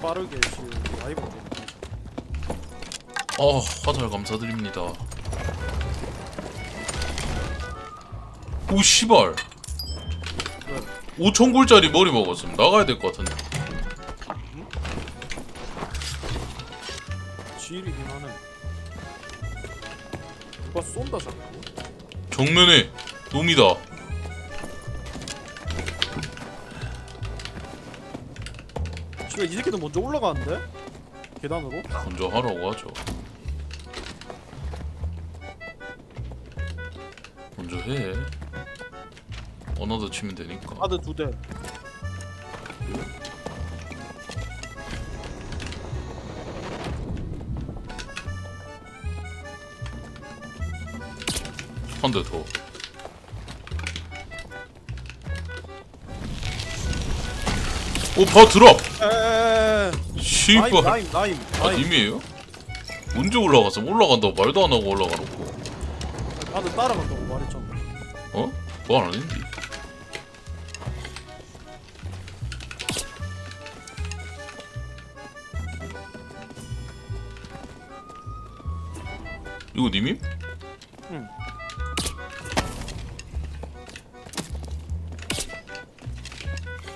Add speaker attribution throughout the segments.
Speaker 1: 빠르게 지금 라이브
Speaker 2: 어 화살 감사드립니다. 오 씨발.
Speaker 1: 네.
Speaker 2: 5천 골짜리 머리 먹었음 나가야 될 것 같은데.
Speaker 1: 지일이긴 하네. 누가 쏜다 자꾸?
Speaker 2: 정면에 놈이다
Speaker 1: 지금 이 새끼도 먼저 올라가는데? 계단으로?
Speaker 2: 먼저 하라고 하죠 먼저 해 언어도 치면 되니까
Speaker 1: 카드 두 대
Speaker 2: 한 대 더. 오파 드랍.
Speaker 1: 에에에에
Speaker 2: 씨발.
Speaker 1: 나임 나임
Speaker 2: 아
Speaker 1: 나임
Speaker 2: 님이에요? 언제 올라갔어? 올라간다고 말도 안 하고 올라가놓고.
Speaker 1: 카드 따라간다고 말했잖아
Speaker 2: 어? 말안 했는데. 이거 님임?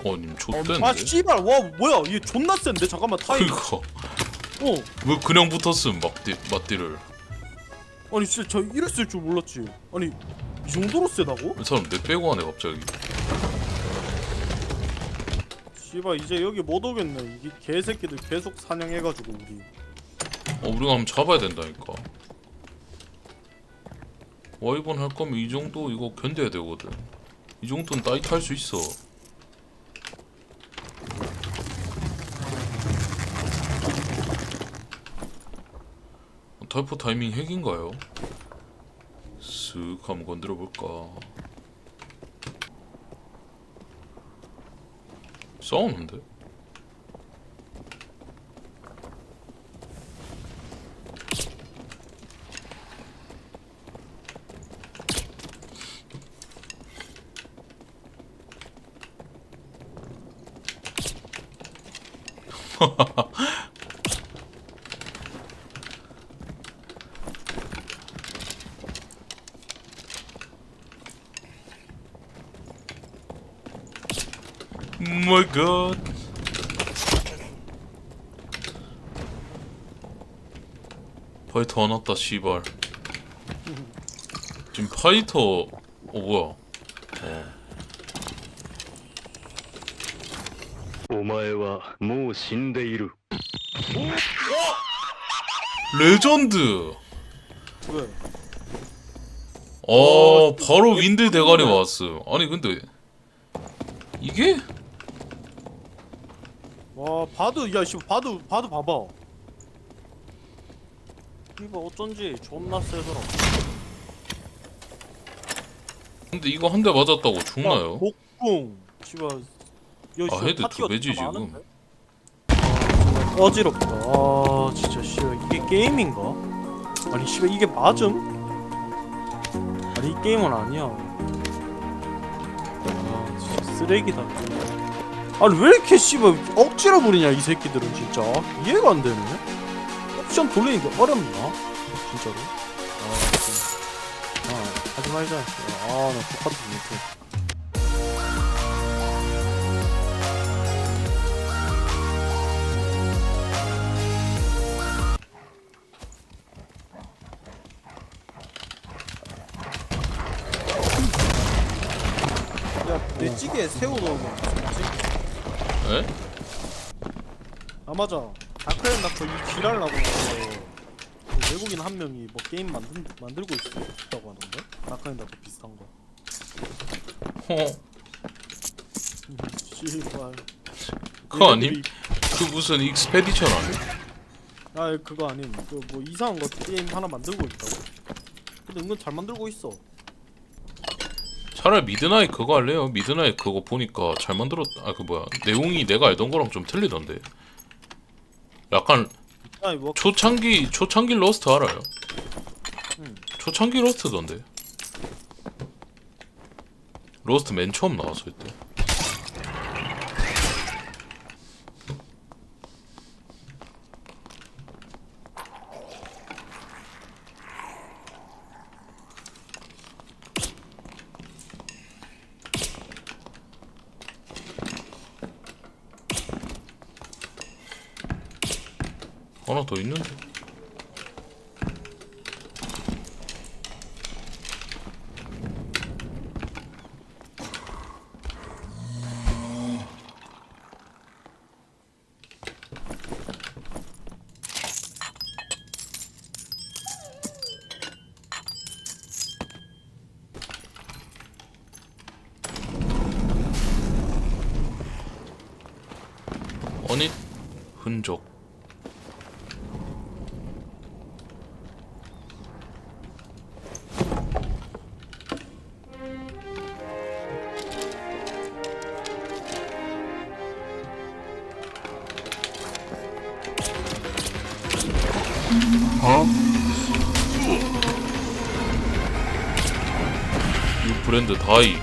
Speaker 2: 어, 님 좆대인데?
Speaker 1: 아 씨발 와 뭐야 얘 존나 센데? 잠깐만 타임.
Speaker 2: 그니까
Speaker 1: 어.
Speaker 2: 왜 그냥 붙었음 막디 맞디를?
Speaker 1: 아니 진짜 저 이랬을 줄 몰랐지. 아니 이 정도로 세다고?
Speaker 2: 이 사람 내 빼고 하네 갑자기.
Speaker 1: 씨발 이제 여기 못 오겠네. 이게 개새끼들 계속 사냥해가지고 우리.
Speaker 2: 어 우리가 한번 잡아야 된다니까. 와이번 할 거면 이 정도 이거 견뎌야 되거든. 이 정도는 따이트 할 수 있어 탈포 타이밍 핵인가요? 쓱 한번 건드려 볼까 싸우는데? 마이 갓 파이터 안 왔다 씨발 지금 파이터 어 뭐야
Speaker 3: お前はもう死んでいる
Speaker 2: 레전드
Speaker 1: 왜?
Speaker 2: 어 바로 윈드 대가리 왔어 아니 근데 이게
Speaker 1: 와 바드 야 씨발 바드 바드 봐봐 이거 어쩐지 존나 세더라
Speaker 2: 근데 이거 한 대 맞았다고 죽나요?
Speaker 1: 복궁 씨발
Speaker 2: 아,
Speaker 1: 씨발
Speaker 2: 헤드
Speaker 1: 파티가
Speaker 2: 두 배지, 지금.
Speaker 1: 아, 어지럽다 아 진짜 씨발 이게 게임인가? 아니 씨발 이게 맞음? 아니 이 게임은 아니야 아 진짜 쓰레기다 아니 왜 이렇게 씨발 억지로 부리냐 이 새끼들은 진짜. 이해가 안 되네. 옵션 돌리는 게 어렵나? 진짜로? 아 진짜 아 하지 말자. 아나 똑같은 못해. 야내 찌개에 새우 넣으면 뭐지?
Speaker 2: 에?
Speaker 1: 아 맞아. 다크앤 다크 이 지랄 나고 그 외국인 한 명이 뭐 게임 만든, 만들고 있, 있다고 하던데? 다크앤 다크 비슷한 거.
Speaker 2: 어.
Speaker 1: 씨발.
Speaker 2: 그거 아님? 그 무슨 익스페디션 아니?
Speaker 1: 아 그거 아님. 그 뭐 이상한 거 게임 하나 만들고 있다고? 근데 은근 잘 만들고 있어.
Speaker 2: 차라리 미드나잇 그거 할래요? 미드나잇 그거 보니까 잘 만들었 아 그 뭐야. 내용이 내가 알던 거랑 좀 틀리던데 약간
Speaker 1: 아니 뭐
Speaker 2: 초창기 초창기 러스트 알아요?
Speaker 1: 응.
Speaker 2: 초창기 러스트던데 러스트 맨 처음 나왔을 때 하나 더 있는데? 어닛 흔적 브랜드 다이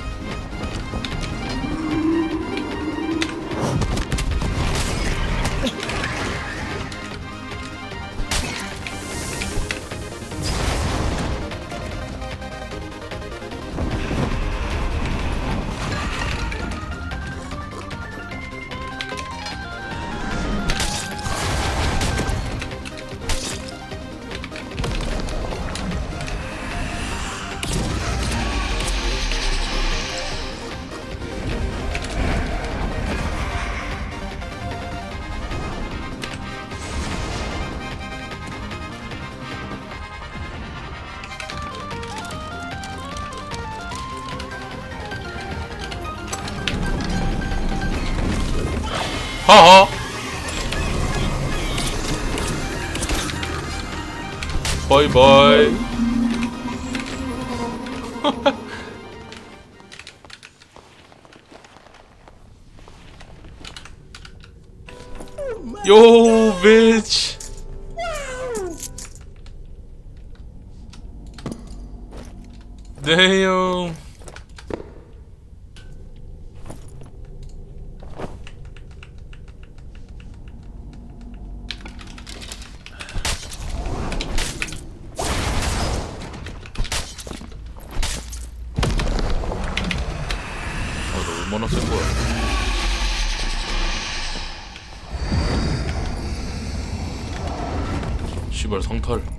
Speaker 2: 하하. 바이바이. 요 비치 네 얼마나 센 거야? 시발 성탈.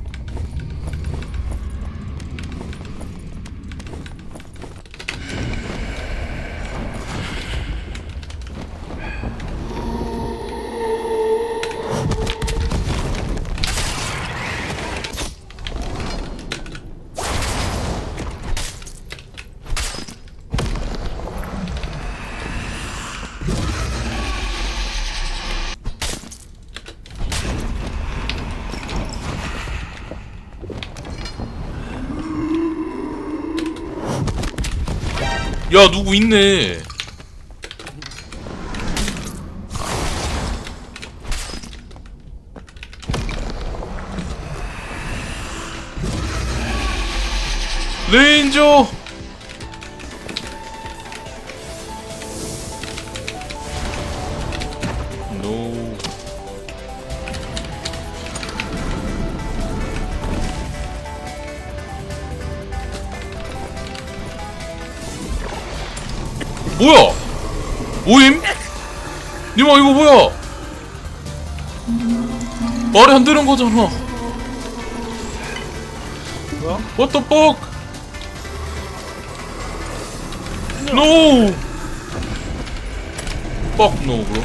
Speaker 2: 야 누구 있네. 레인저. 뭐야? 오임? 님아 이거 뭐야? 말이 안 되는 거잖아.
Speaker 1: 뭐야?
Speaker 2: What the fuck? No. Fuck no, bro.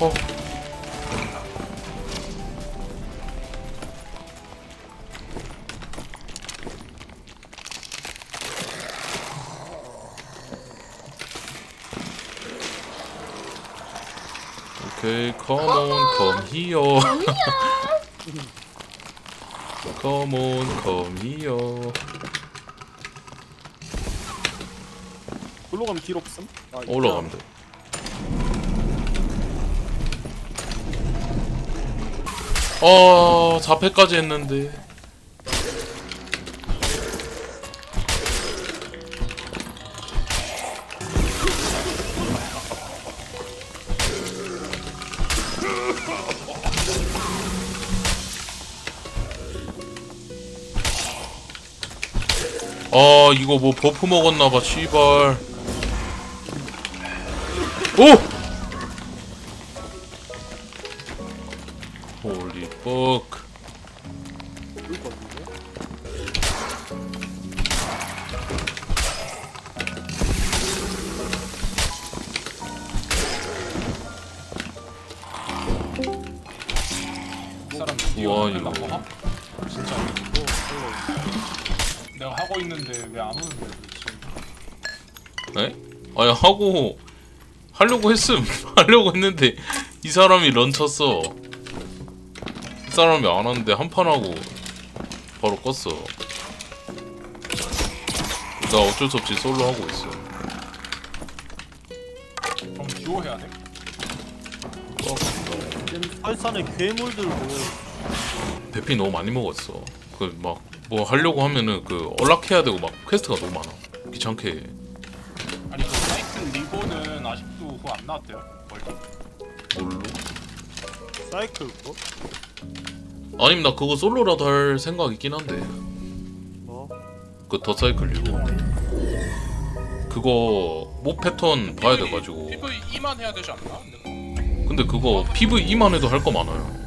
Speaker 2: 어. Okay, come on, come here. come on, come here.
Speaker 1: 올라가면 길 없음? 아.
Speaker 2: 올라가면 돼. 어, 4패까지 했는데. 아 이거 뭐 버프 먹었나봐 씨발 오!
Speaker 4: 홀리 뻑
Speaker 2: 우와,
Speaker 4: 이거. 진짜 이거 내가 하고 있는데 왜 안 오는데 도대체?
Speaker 2: 네? 아니 하고 하려고 했음. 하려고 했는데 이 사람이 런 쳤어. 이 사람이 안 왔는데 한 판 하고 바로 껐어. 나 어쩔 수 없이 솔로 하고 있어.
Speaker 4: 그럼 듀오 해야 돼?
Speaker 1: 설산에 괴물들도
Speaker 2: 대피 너무 많이 먹었어. 그 막 뭐 하려고 하면은 그 연락해야 되고 막 퀘스트가 너무 많아 귀찮게 해.
Speaker 4: 아니 그 사이클 리고는 아직도 그거 안 나왔대요 월드
Speaker 2: 뭘로?
Speaker 1: 사이클 거?
Speaker 2: 아니면 나 그거 솔로라도 할 생각 있긴 한데
Speaker 1: 뭐?
Speaker 2: 그 더 사이클리고 그거 모 패턴 봐야 돼 가지고
Speaker 4: PVE만 해야 되지 않나? 근데
Speaker 2: 근데 그거 PVE만 해도 할 거 많아요